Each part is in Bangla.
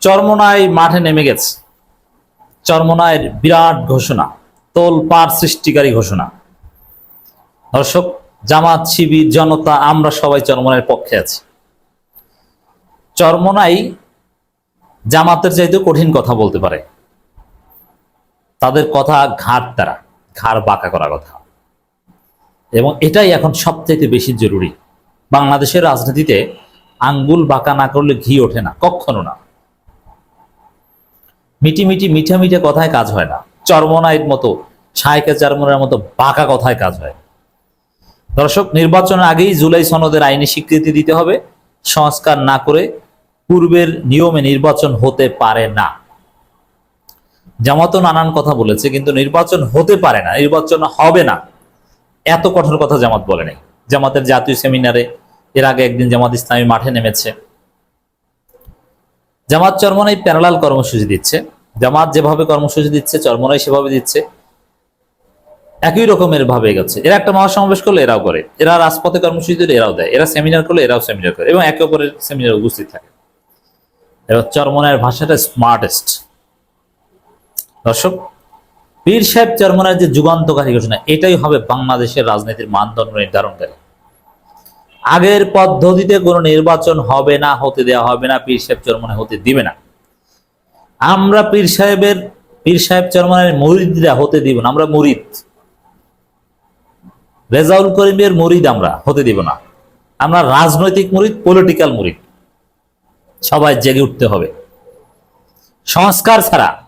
চরমনায় মাঠে নেমে গেছে। চরমনায়ের বিরাট ঘোষণা তোল পার সৃষ্টিকারী ঘোষণা। দর্শক, জামাত, শিবির, জনতা, আমরা সবাই চরমনায়ের পক্ষে আছি। চরমনাই জামাতের চাইতে কঠিন কথা বলতে পারে। তাদের কথা ঘাট তারা, ঘাড় বাঁকা করা কথা। এবং এটাই এখন সবচাইতে বেশি জরুরি। বাংলাদেশের রাজনীতিতে আঙ্গুল বাঁকা না করলে ঘি ওঠে না কখনো না। মিটি মিটি মিঠা মিঠা কথায় কাজ হয় না। চর্মনাইয়ের মতো ছায়কে চর্মনের মতো বাঁকা কথায় কাজ হয়। দর্শক, নির্বাচনের আগেই জুলাই সনদের আইনি স্বীকৃতি দিতে হবে। সংস্কার না করে পূর্বের নিয়মে নির্বাচন হতে পারে না। জামাতও নানান কথা বলেছে, কিন্তু নির্বাচন হতে পারে না, নির্বাচন হবে না। এত কঠোর কথা জামাত বলে নাই। জামাতের জাতীয় সেমিনারে এর আগে একদিন জামাত ইসলামী মাঠে নেমেছে। জামাত চরমনাই প্যারালাল কর্মসূচি দিচ্ছে। জামাত যেভাবে কর্মসূচি দিচ্ছে, চরমনাই সেভাবে দিচ্ছে। একই রকমের ভাবে গেছে এরা একটা মহাসমাবেশ করলে এরাও করে। এরা রাজপথে কর্মসূচি দিলে এরাও দেয়। এরা সেমিনার করলে এরাও সেমিনার করে এবং একে অপরের সেমিনারে উপস্থিত থাকে। এবার চরমনায়ের ভাষাটা স্মার্টেস্ট দর্শক, পীর সাহেব চরমনার যে যুগান্তকারী ঘোষণা, এটাই হবে বাংলাদেশের রাজনীতির মানদণ্ড নির্ধারণকারী আগের পদ্ধতিতে কোনো নির্বাচন হবে না, হতে দেওয়া হবে না, পীর সাহেব চরমনে হতে দিবে না। আমরা পীর সাহেবের, পীর সাহেব চরমনের মুরিদরা হতে দিব না, আমরা মুরিদ। রেজাউল করিমের মুরিদ আমরা হতে দিব না। আমরা রাজনৈতিক মুরিদ পলিটিক্যাল মুরিদ। সবাই জেগে উঠতে হবে। সংস্কার ছাড়া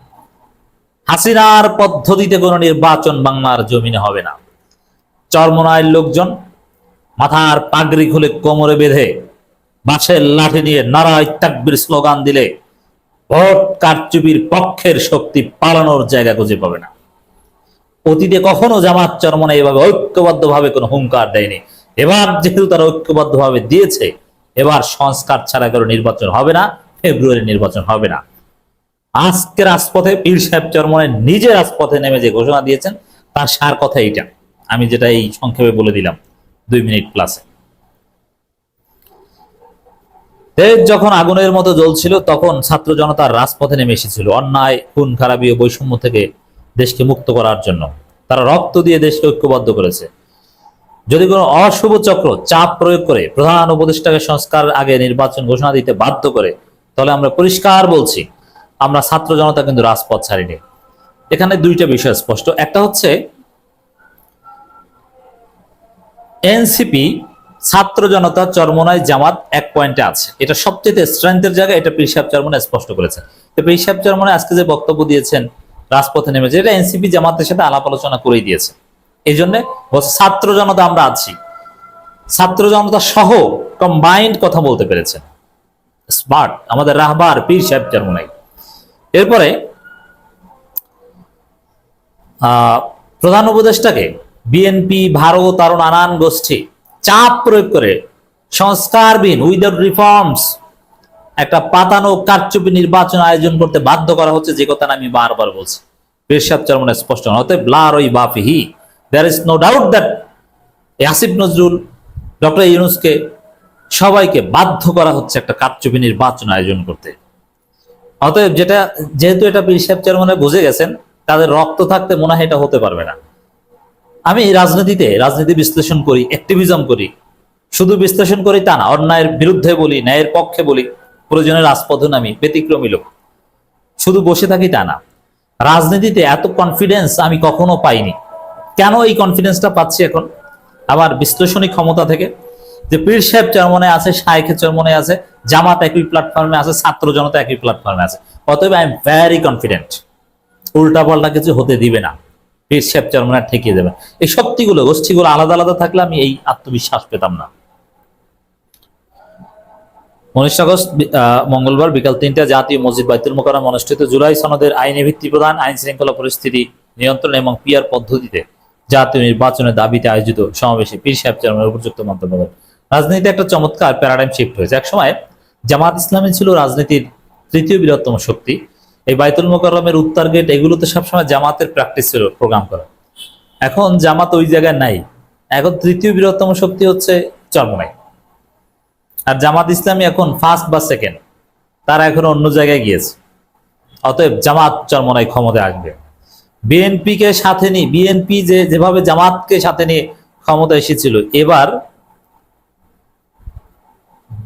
হাসিনার পদ্ধতিতে কোনো নির্বাচন বাংলার জমিনে হবে না। চরমনায়ের লোকজন মাথার পাগড়ি খুলে কোমরে বেঁধে বাঁশের লাঠি নিয়ে নারায় তাকবির স্লোগান দিলে ভোট কারচুপির পক্ষের শক্তি পালানোর জায়গা খুঁজে পাবে না। অতীতে কখনো জামাত চরমনে এভাবে ঐক্যবদ্ধভাবে কোনো হুঙ্কার দেয়নি। এবার যেহেতু তারা ঐক্যবদ্ধভাবে দিয়েছে, এবার সংস্কার ছাড়া কারও নির্বাচন হবে না, ফেব্রুয়ারি নির্বাচন হবে না। আজকে রাজপথে পীর সাহেব চরমনে নিজে রাজপথে নেমে যে ঘোষণা দিয়েছেন, তার সার কথা এইটা। আমি যেটা এই সংক্ষেপে বলে দিলাম। দুই মিনিট প্লাসে দেশ যখন আগুনের মতো জ্বলছিল, তখন ছাত্র জনতার রাজপথে নেমে এসেছিল। অন্যায়, খুন, খারাপি ও বৈষম্য থেকে দেশকে মুক্ত করার জন্য। তারা রক্ত দিয়ে দেশকে ঐক্যবদ্ধ করেছে। যদি কোনো অশুভ চক্র, চাপ প্রয়োগ করে প্রধান উপদেষ্টাকে সংস্কার আগে নির্বাচন ঘোষণা দিতে বাধ্য করে, তাহলে আমরা পরিষ্কার বলছি, আমরা ছাত্র জনতা কিন্তু রাজপথ ছাড়িনি। এখানে দুইটা বিষয় স্পষ্ট। একটা হচ্ছে এনসিপি ছাত্র জনতা চরমনায় জামাত এক পয়েন্টে আছে। এটা সবচেয়ে স্ট্রেংথের জায়গা, এটা পিসাব চরমনায় স্পষ্ট করেছেন। তো পিসাব চরমনায় আজকে যে বক্তব্য দিয়েছেন রাজপথে নেমেছে এটা এনসিপি জামাতের সাথে আলাপ আলোচনা করেই দিয়েছে। এই জন্য ছাত্র জনতা আমরা আছি। ছাত্র জনতা সহ কম্বাইন্ড কথা বলতে পেরেছেন। স্মার্ট আমাদের রাহবার পীর সাহেব চরমনাই। এরপরে প্রধান উপদেষ্টাকে বিএনপি ভারত আরও নানান গোষ্ঠী চাপ প্রয়োগ করে সংস্কারবিহীন উইদাউট রিফর্মস একটা পাতানো কারচুপি নির্বাচন আয়োজন করতে বাধ্য করা হচ্ছে, যে কথা আমি বারবার বলছি। পেশাব চরমনে স্পষ্ট হতে ব্লার ওই বাফিহি there is no doubt that Asif Nazrul, doctor ইউনুসকে সবাইকে বাধ্য করা হচ্ছে একটা কারচুপি নির্বাচন আয়োজন করতে। অতএব যেটা, যেহেতু এটা পিসাব চেয়ারম্যানে বুঝে গেছেন, তাদের রক্ত থাকতে মনে হয় এটা হতে পারবে না। আমি রাজনীতিতে, রাজনীতি বিশ্লেষণ করি অ্যাক্টিভিজম করি। শুধু বিশ্লেষণ করি তা না, অন্যায়ের বিরুদ্ধে বলি, ন্যায়ের পক্ষে বলি, প্রয়োজনে রাজপথে নামি, ব্যতিক্রমী লোক। শুধু বসে থাকি তা না, রাজনীতিতে এত কনফিডেন্স আমি কখনো পাইনি। কেন এই কনফিডেন্সটা পাচ্ছি এখন? আমার বিশ্লেষণী ক্ষমতা থেকে। যে পীর সাহেব চরমনে আছে শায়েখের চরমনে আছে, জামাত একই প্ল্যাটফর্মে আছে, ছাত্র জনতা একই প্ল্যাটফর্মে আছে। অতএব আই এম ভ্যারি কনফিডেন্ট উল্টা পাল্টা কিছু হতে দিবে না। পীর সাহেব চরমনে ঠেকিয়ে দেবে এই শক্তিগুলো, গোষ্ঠীগুলো আলাদা আলাদা থাকলে আমি এই আত্মবিশ্বাস পেতাম না। উনিশ আগস্ট মঙ্গলবার বিকাল তিনটা জাতীয় মসজিদ বাইতুল মোকাররম অনুষ্ঠিত জুলাই সনদের আইনি ভিত্তি প্রদান, আইন শৃঙ্খলা পরিস্থিতি নিয়ন্ত্রণ এবং পিয়ার পদ্ধতিতে জাতীয় নির্বাচনের দাবিতে আয়োজিত সমাবেশে পীর সাহেব চেয়ারম্যানের উপযুক্ত মন্তব্য করেন। রাজনীতিতে একটা চমৎকার প্যারাডাইম শিফট হয়েছে। একসময় জামাত ইসলামী ছিল রাজনীতির তৃতীয় বৃহত্তম শক্তি। এই বাইতুল মোকাররমের উত্তর গেট এগুলোতে সবসময় জামাতের প্র্যাকটিস ছিল প্রোগ্রাম করা। এখন জামাত ওই জায়গায় নাই। এখন তৃতীয় বৃহত্তম শক্তি হচ্ছে চরমনাই। আর জামাত ইসলামী এখন ফার্স্ট বা সেকেন্ড তারা এখন অন্য জায়গায় গিয়েছে। অতএব জামাত চরমনায় ক্ষমতায় আসবে। বিএনপিকে সাথে নিয়ে, বিএনপি যে, যেভাবে জামাতকে সাথে নিয়ে ক্ষমতা এসেছিল, এবার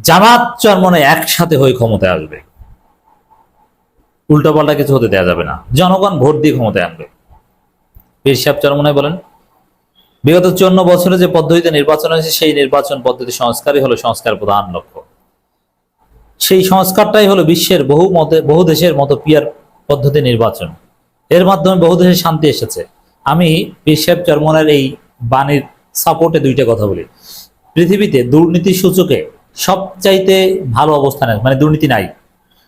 জামাত চরমনে একসাথে হয়ে ক্ষমতায় আসবে। উল্টাপাল্টা কিছু হতে দেওয়া যাবে না। জনগণ ভোট দিয়ে ক্ষমতায় আনবে পীর সাহেব চরমনায় বলেন, বিগত চুয়ান্ন বছরে যে পদ্ধতিতে নির্বাচন হয়েছে, সেই নির্বাচন পদ্ধতি সংস্কারই হলো সংস্কার প্রধান লক্ষ্য। সেই সংস্কারটাই হলো বিশ্বের বহু মতে, বহু দেশের মতো পিয়ার পদ্ধতি নির্বাচন। এর মাধ্যমে বহু দেশে শান্তি এসেছে। আমি সাহেব চরমনের এই বাণীর সাপোর্টে দুইটা কথা বলি। পৃথিবীতে দুর্নীতি সূচকে সবচাইতে ভালো অবস্থানে মানে দুর্নীতি নাই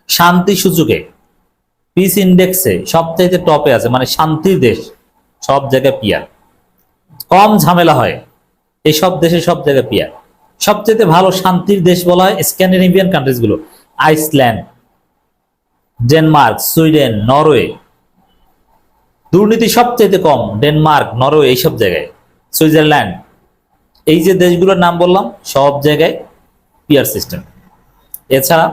শান্তি সূচকে পিস ইন্ডেক্সে সবচাইতে টপে আছে মানে শান্তির দেশ, সব জায়গায় পিয়ার। কম ঝামেলা হয়, এই সব দেশে সব জায়গায় পিয়ার। সবচেয়ে ভালো শান্তির দেশ বলা হয় স্ক্যান্ডিনেভিয়ান কান্ট্রিজগুলো আইসল্যান্ড, ডেনমার্ক, সুইডেন, নরওয়ে। দুর্নীতি সবচেয়ে কম, ডেনমার্ক, নরওয়ে এইসব জায়গায়। সুইজারল্যান্ড, এই যে দেশগুলোর নাম বললাম, সব জায়গায় পিয়ার সিস্টেম। এছাড়া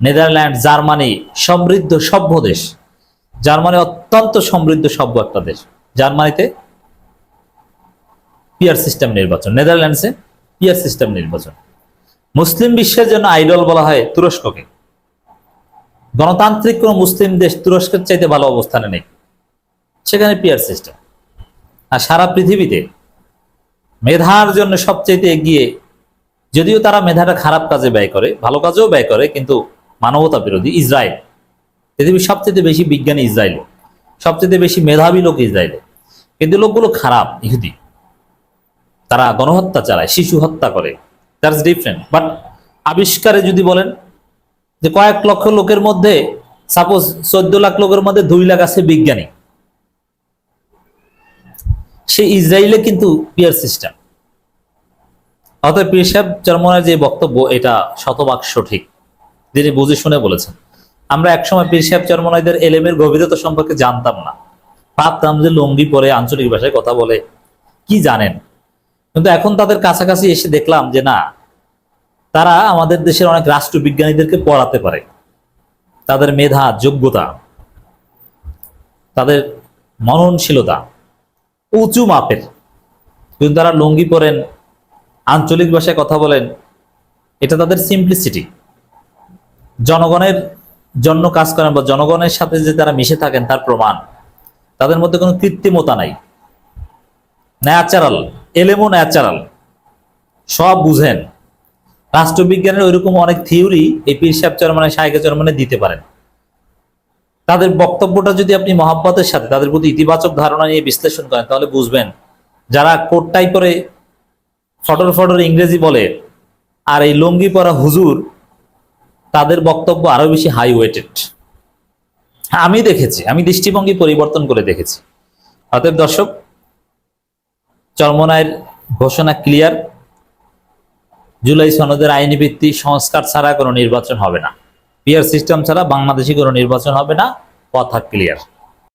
নেদারল্যান্ড, জার্মানি সমৃদ্ধ সভ্য দেশ। জার্মানি অত্যন্ত সমৃদ্ধ সভ্য একটা দেশ। জার্মানিতে পিয়ার সিস্টেম নির্বাচন, নেদারল্যান্ডসে পিয়ার সিস্টেম নির্বাচন। মুসলিম বিশ্বের জন্য আইডল বলা হয় তুরস্ককে। গণতান্ত্রিক কোন মুসলিম দেশ তুরস্কের চাইতে ভালো অবস্থানে নেই। সেখানে পিয়ার সিস্টেম। আর সারা পৃথিবীতে মেধার জন্য সবচাইতে এগিয়ে, যদিও তারা মেধাটা খারাপ কাজে ব্যয় করে, ভালো কাজেও ব্যয় করে, কিন্তু মানবতা বিরোধী ইসরায়েল। পৃথিবীর সবচেয়ে বেশি বিজ্ঞানী ইসরায়েল। সবচেয়ে বেশি মেধাবী লোক ইসরায়েল। কিন্তু লোকগুলো খারাপ, ইহুদি। তারা গণহত্যা চালায়, শিশু হত্যা করে। দ্যাটস ডিফারেন্ট বাট আবিষ্কারে যদি বলেন যে কয়েক লক্ষ লোকের মধ্যে সাপোজ চোদ্দ লাখ লোকের মধ্যে দুই লাখ আছে বিজ্ঞানী। সে ইসরায়েলে কিন্তু পিয়ার সিস্টেম অর্থাৎ সাহেব চরমনের যে বক্তব্য, এটা শতভাগ সঠিক। তিনি বুঝে শুনে বলেছেন, আমরা একসময় পীর সাহেব চরমনাইদের এলেমের গভীরতা সম্পর্কে জানতাম না। ভাবতাম যে লুঙ্গি পরে আঞ্চলিক ভাষায় কথা বলে কি জানেন। কিন্তু এখন তাদের কাছাকাছি এসে দেখলাম যে না, তারা আমাদের দেশের অনেক রাষ্ট্রবিজ্ঞানীদেরকে পড়াতে পারে। তাদের মেধা, যোগ্যতা, তাদের মননশীলতা উঁচু মাপের। কিন্তু তারা লুঙ্গি পরেন, আঞ্চলিক ভাষায় কথা বলেন, এটা তাদের সিম্পলিসিটি জনগণের জন্য কাজ করেন বা জনগণের সাথে যে তারা মিশে থাকেন, তার প্রমাণ। তাদের মধ্যে কোনো কৃত্রিমতা নাই। ন্যাচারাল, এলেমো ন্যাচারাল। সব বুঝেন। রাষ্ট্রবিজ্ঞানের ওইরকম অনেক থিওরি এই পীর সাহেব চরমানে সাহেকে চরমানে দিতে পারেন। তাদের বক্তব্যটা যদি আপনি মহাব্বতের সাথে, তাদের প্রতি ইতিবাচক ধারণা নিয়ে বিশ্লেষণ করেন, তাহলে বুঝবেন। যারা কোটটাই করে ফটর ফটর ইংরেজি বলে, আর এই লুঙ্গি পরা হুজুর তাদের বক্তব্য আরও বেশি হাই ওয়েটেড আমি দেখেছি, আমি দৃষ্টিভঙ্গি পরিবর্তন করে দেখেছি। অতএব দর্শক, চর্মনায়ের ঘোষণা ক্লিয়ার জুলাই সনদের আইনি ভিত্তি সংস্কার ছাড়া কোনো নির্বাচন হবে না। পিয়ার সিস্টেম ছাড়া বাংলাদেশি কোনো নির্বাচন হবে না। কথা ক্লিয়ার